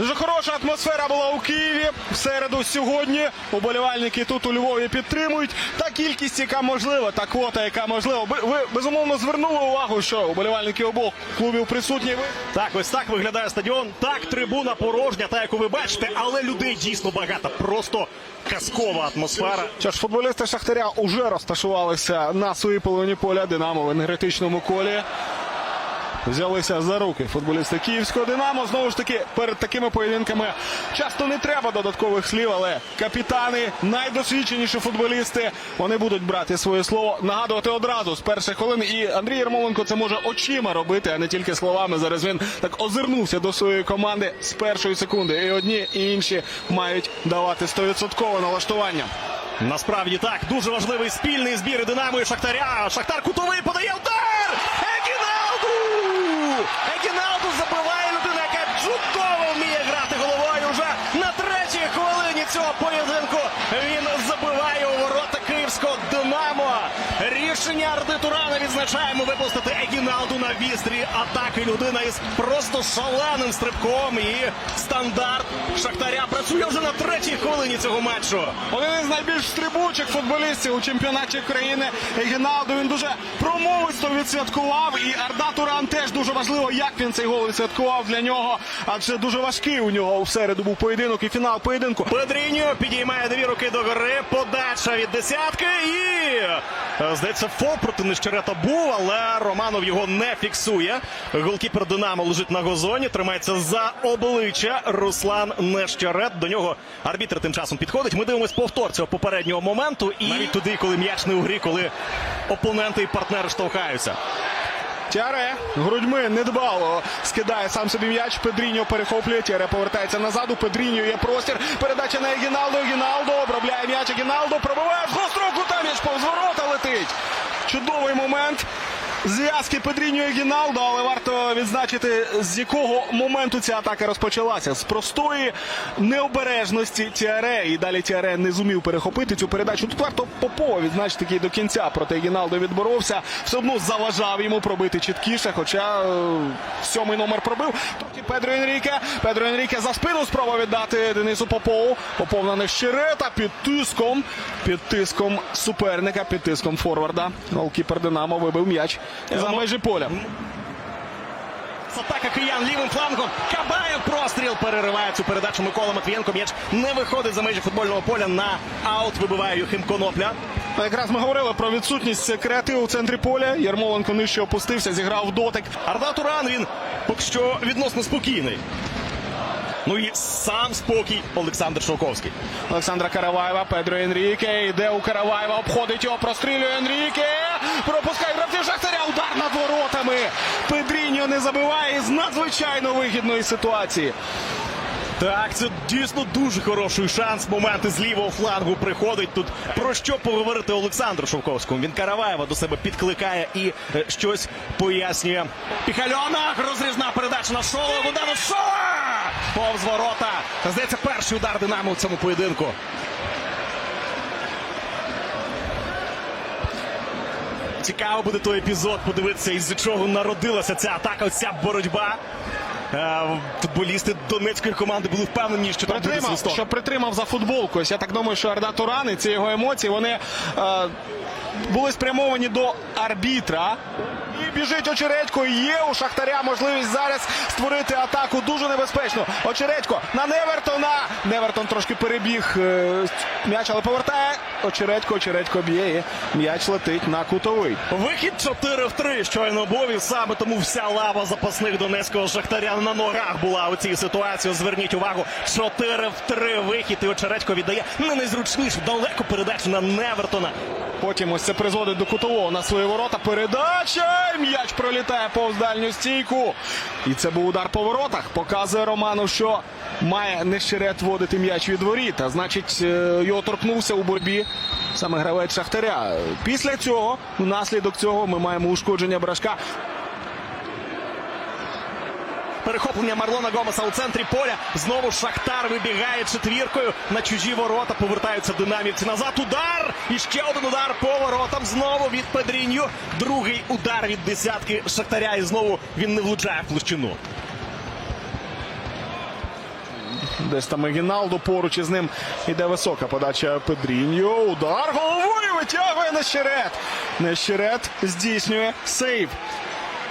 Дуже хороша атмосфера була у Києві в середу сьогодні. Уболівальники тут у Львові підтримують. Та кількість, яка можлива, та квота, яка можлива. Ви, безумовно звернули увагу, що уболівальники обох клубів присутні. Так, ось так виглядає стадіон. Так, трибуна порожня, та яку ви бачите, але людей дійсно багато. Просто казкова атмосфера. Що ж, футболісти Шахтаря уже розташувалися на своїй половині поля Динамо в енергетичному колі. Взялися за руки футболісти Київського Динамо. Знову ж таки, перед такими поєдинками часто не треба додаткових слів, але капітани, найдосвідченіші футболісти, вони будуть брати своє слово, нагадувати одразу з перших хвилин. І Андрій Ярмоленко це може очима робити, а не тільки словами. Зараз він так озирнувся до своєї команди з першої секунди. І одні, і інші мають давати 100% налаштування. Насправді так, дуже важливий спільний збір Динамо і Шахтаря. Шахтар кутовий подає удар! Егіналду забиває людина, яка чудово вміє грати головою. Уже на третій хвилині цього поєдинку він забиває у ворота київського Динамо. Рішення Арди Турана відзначаємо випустити Егіналду на вістрі атаки. Людина із просто шаленим стрибком і стандарт Шахтаря працює вже на третій хвилині цього матчу. Один із найбільш стрибучих футболістів у чемпіонаті країни Геналдо. Він дуже промовисто відсвяткував. І Арда Туран теж дуже важливо, як він цей гол відсвяткував для нього. Адже дуже важкий у нього в середу був поєдинок і фінал поєдинку. Педріньо підіймає дві руки до гори. Подача від десятки. І е, здається, фол проти Нещерета був, але Романов його не фіксує. Голкіпер Динамо лежить на газоні, тримається за обличчя. Руслан Нещерет. До нього арбітр тим часом підходить. Ми дивимось повтор цього попереднього моменту. І навіть туди, коли м'яч не у грі, коли опоненти і партнери штовхаються. Тяре грудьми недбало скидає сам собі м'яч. Педріньо перехоплює. Тяре повертається назад. У Педріньо є простір. Передача на Егіналдо. Егіналдо обробляє м'яч. Егіналдо пробиває в гострого кута. М'яч повз летить. Чудовий момент. Зв'язки Педріньо і Гіналдо, але варто відзначити, з якого моменту ця атака розпочалася. З простої необережності Тіаре. І далі Тіаре не зумів перехопити цю передачу. Тут варто Попова відзначити який до кінця проти Гіналдо відборовся. Все одно заважав йому пробити чіткіше, хоча е, сьомий номер пробив. Тут і Педро Енріке. Педро Енріке за спину спроба віддати Денису Попову. Попов на нещерета під тиском. Під тиском суперника, під тиском форварда. Голкіпер Динамо вибив м'яч за межі поля. Атака киян лівим флангом. Кабаєв простріл перериває цю передачу Микола Матвієнко. М'яч не виходить за межі футбольного поля на аут. Вибиває Юхим Конопля. Ну, Якраз ми говорили про відсутність креативу в центрі поля. Ярмоленко нижче опустився, зіграв дотик. Арда Туран він поки що відносно спокійний. Ну і сам спокій Олександр Шовковський. Олександра Караваєва, Педро Енріке. Йде у Караваєва, обходить його, прострілює Енріке. Пропускає гравців Шахтаря. Удар над воротами. Педріньо не забиває з надзвичайно вигідної ситуації. Так, це дійсно дуже хороший шанс. Моменти з лівого флангу приходить тут. Про що поговорити Олександру Шовковському? Він Караваєва до себе підкликає і е, щось пояснює. Піхальонах розрізна передача на Шола. Удар Шола! Повз ворота. Здається, перший удар Динамо у цьому поєдинку. Цікаво буде той епізод подивитися, із чого народилася ця атака, ця боротьба. Е, Футболісти донецької команди були впевнені, що там буде Притримав, свисток. що притримав за футболку. Ось Я так думаю, що Арда Туран і ці його емоції вони е, були спрямовані до арбітра. І біжить Очередько. Є у Шахтаря можливість зараз створити атаку дуже небезпечно. Очередько на Невертона. Невертон трошки перебіг е, м'яч, але повертає. Очередько, Очередько б'є. і М'яч летить на кутовий. Вихід 4 в 3 щойно був, і саме тому вся лава запасних донецького шахтаря на ногах була у цій ситуації. Зверніть увагу, 4 в 3 вихід. І Очередько віддає не найзручнішу далеко передачу на Невертона. Потім ось це призводить до кутового на свої ворота. Передача! М'яч пролітає повз дальню стійку. І це був удар по воротах. Показує Роману, що має нещире водити м'яч від воріт. А значить, е, його торкнувся у боротьбі саме гравець Шахтаря. Після цього, внаслідок цього, ми маємо ушкодження брашка. Перехоплення Марлона Гомеса у центрі поля. Знову Шахтар вибігає четвіркою на чужі ворота. Повертаються динамівці назад. Удар! І ще один удар по воротам. Знову від Педріньо. Другий удар від десятки Шахтаря. І знову він не влучає в площину. Десь там і Гіналду поруч із ним іде висока подача Педріньо. Удар головою витягує Нещерет. Нещерет здійснює сейв.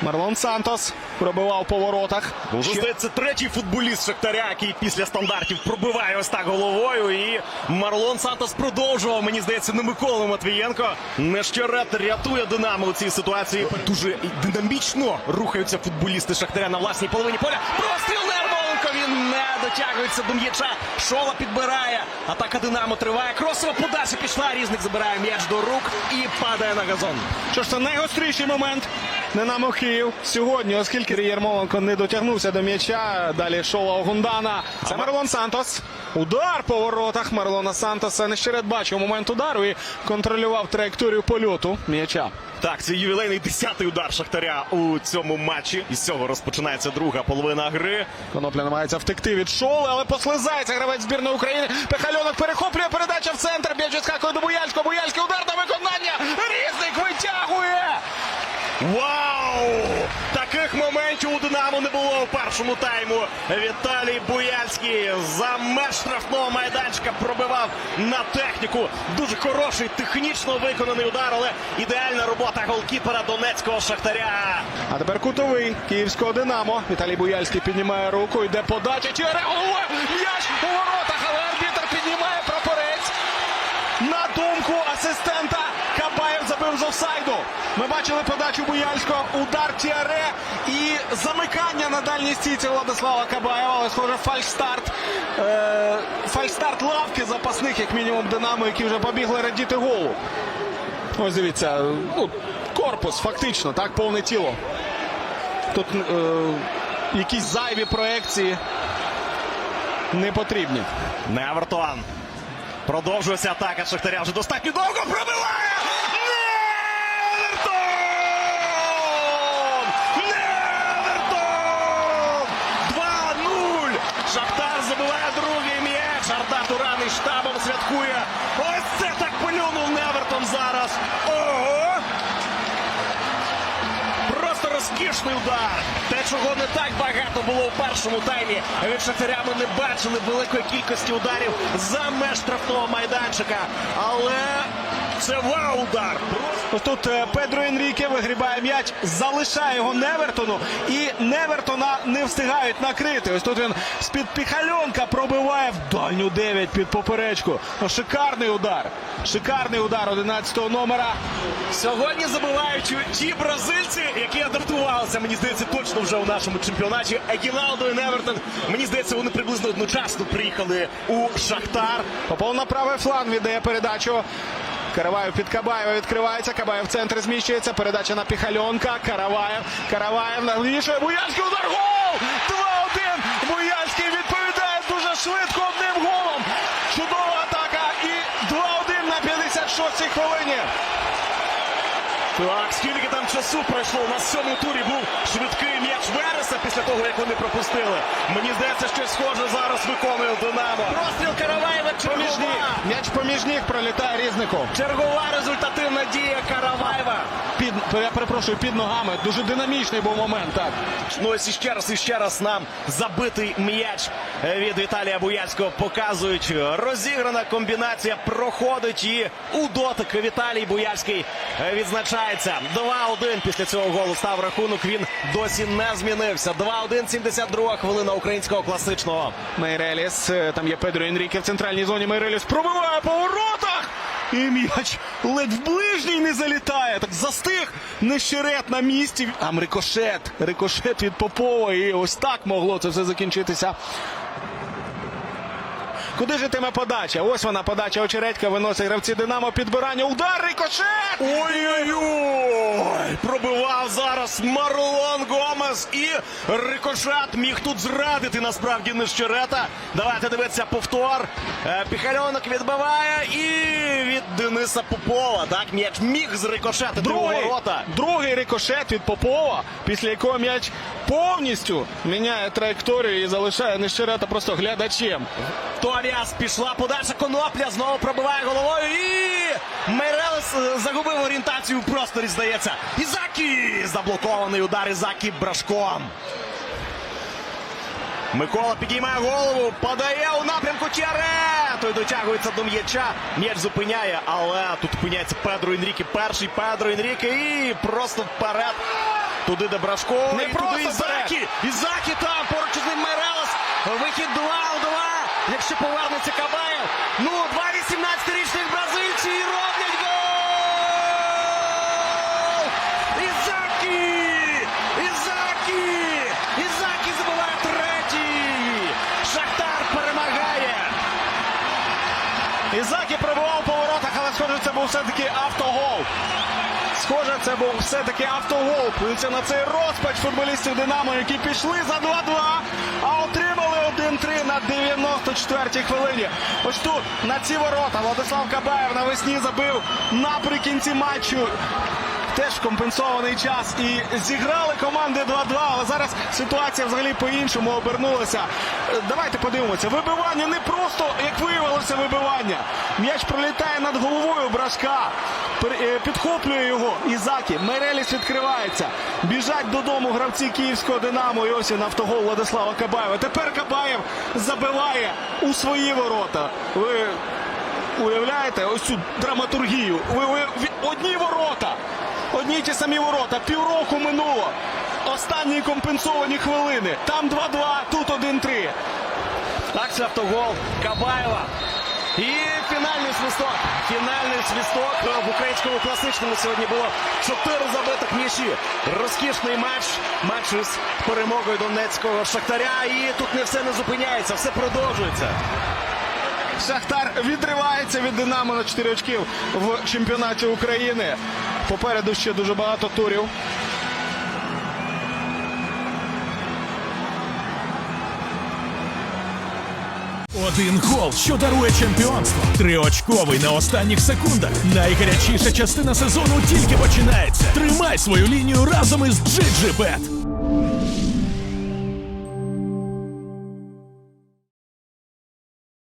Марлон Сантос пробивав по воротах. Уже Ще- здається, третій футболіст Шахтаря, який після стандартів пробиває ось так головою. І Марлон Сантос продовжував. Мені здається, не Микола Матвієнко. Нещерет рятує Динамо у цій ситуації. Дуже динамічно рухаються футболісти Шахтаря на власній половині поля. Простріл Нермоленко. Він не дотягується до м'яча. Шола підбирає. Атака Динамо триває. Кросова подача пішла. Різник забирає м'яч до рук і падає на газон. Що ж це найгостріший момент Динамо Київ сьогодні, оскільки Єрмоленко не дотягнувся до м'яча. Далі Шола Огундана. Це Марлон Сантос. Удар по воротах Марлона Сантоса. Нещерет бачив момент удару і контролював траєкторію польоту м'яча. Так, це ювілейний десятий удар Шахтаря у цьому матчі. І з цього розпочинається друга половина гри. Конопля намагається втекти від шоли, але послизається гравець збірної України. Пехальонок перехоплює передача в центр. М'яч відскакує до Буяльського. Буяльський удар на виконання. Різник витягує. Вау! У Динамо не було у першому тайму. Віталій Буяльський за меж штрафного майданчика пробивав на техніку. Дуже хороший, технічно виконаний удар, але ідеальна робота голкіпера донецького шахтаря. А тепер кутовий київського Динамо. Віталій Буяльський піднімає руку, йде подача. М'яч у воротах, але арбітр піднімає прапорець. На думку асистента забив з офсайду. Ми бачили подачу Буяльського, удар Тіаре і замикання на дальній стійці Владислава Кабаєва. Але схоже фальстарт. Е, фальстарт лавки запасних, як мінімум, Динамо, які вже побігли радіти голу. Ось дивіться, ну, корпус фактично, так, повне тіло. Тут е, якісь зайві проекції не потрібні. Невертон. Продовжується атака Шахтаря. Вже достатньо довго пробиває! Невертон! Невертон! 2-0! Шахтар другий м'яч. Арда Туран і штабом святкує. Ось це так плюнув Невертон зараз. Ого! Просто розкішний удар. Те, чого не так багато було у першому таймі. Від Шахтаря ми не бачили великої кількості ударів за меж штрафного майданчика. Але це вау-удар. Ось тут е, Педро Енріке вигрібає м'яч, залишає його Невертону, і Невертона не встигають накрити. Ось тут він з-під піхальонка пробиває в дальню 9 під поперечку. Ну, шикарний удар. Шикарний удар 11-го номера. Сьогодні забивають ті бразильці, які адаптувалися, мені здається, точно вже у нашому чемпіонаті. Егіналдо і Невертон. Мені здається, вони приблизно одночасно приїхали у Шахтар. Попов на правий фланг віддає передачу. Караваєв під Кабаєва відкривається. Кабаєв в центр зміщується. Передача на Піхальонка. Караваєв. Караваєв навішує. Буяльський удар. Гол! 2-1. Буяльський відповідає дуже швидко одним голом. Чудова атака. І 2-1 на 56-й хвилині. Так, скільки там часу пройшло? На сьомому турі був після того, як вони пропустили. Мені здається, щось схоже зараз виконує Динамо. Простріл Караваєва чергова. М'яч поміж ніг пролітає різником. Чергова результативна дія Караваєва. Під, я перепрошую, під ногами. Дуже динамічний був момент. Так. Ну ось іще раз, іще раз нам забитий м'яч від Віталія Буяльського показують. Розіграна комбінація проходить і у дотик Віталій Буяльський відзначається. 2-1 після цього голу став рахунок. Він досі не змінився. 2-1, 72 хвилина українського класичного. Мейреліс, е, там є Педро Енріке в центральній зоні. Мейреліс пробиває по воротах. І м'яч ледь в ближній не залітає. Так застиг нещерет на місці. Там рикошет. Рикошет від Попова. І ось так могло це все закінчитися. Куди ж йтиме подача? Ось вона подача очередька виносить гравці Динамо. Підбирання. Удар рикошет! Ой-ой-ой! Пробивав зараз Марлон Гомес і Рикошет міг тут зрадити насправді нещерета. Давайте дивитися повтор. Е, Піхальонок відбиває і Дениса Попова. Так, м'яч міг зрикошетити у Другий, ворота. другий рикошет від Попова, після якого м'яч повністю міняє траєкторію і залишає нещерета просто глядачем. Торіас пішла подальша конопля, знову пробиває головою і Мейрелес загубив орієнтацію в просторі, здається. Ізакі! Заблокований удар Ізакі брашком. Микола підіймає голову, подає у напрямку Чаре п'ятою дотягується до м'яча. М'яч зупиняє, але тут опиняється Педро Інріки. Перший Педро Інріки і просто вперед. Туди де Брашко. Не і просто Ізакі. Ізакі там поруч із ним Мерелес. Вихід 2 у 2. Якщо повернеться Кабаєв. Ну, 2-18-річний схоже, це був все-таки автогол. Схоже, це був все-таки автогол. Плюється на цей розпач футболістів Динамо, які пішли за 2-2, а отримали 1-3 на 94-й хвилині. Ось тут на ці ворота Владислав Кабаєв навесні забив наприкінці матчу. Теж компенсований час і зіграли команди 2-2, але зараз ситуація взагалі по-іншому обернулася. Е, Давайте подивимося. Вибивання не просто, як виявилося, вибивання. М'яч пролітає над головою Брашка, е, підхоплює його Ізакі. Мереліс відкривається. Біжать додому гравці київського Динамо. І ось він автогол Владислава Кабаєва. Тепер Кабаєв забиває у свої ворота. Ви Уявляєте, ось цю драматургію. Ви, ви, ви- одні ворота. Одні ті самі ворота. Півроку минуло. Останні компенсовані хвилини. Там 2-2, тут 1-3. Так, це автогол Кабаєва. І фінальний свисток. Фінальний свисток в українському класичному сьогодні було чотири забитих м'ячі. Розкішний матч. Матч із перемогою донецького шахтаря. І тут не все не зупиняється, все продовжується. Шахтар відривається від Динамо на 4 очків в чемпіонаті України. Попереду ще дуже багато турів. Один гол, що дарує чемпіонство. Триочковий на останніх секундах. Найгарячіша частина сезону тільки починається. Тримай свою лінію разом із GGBet.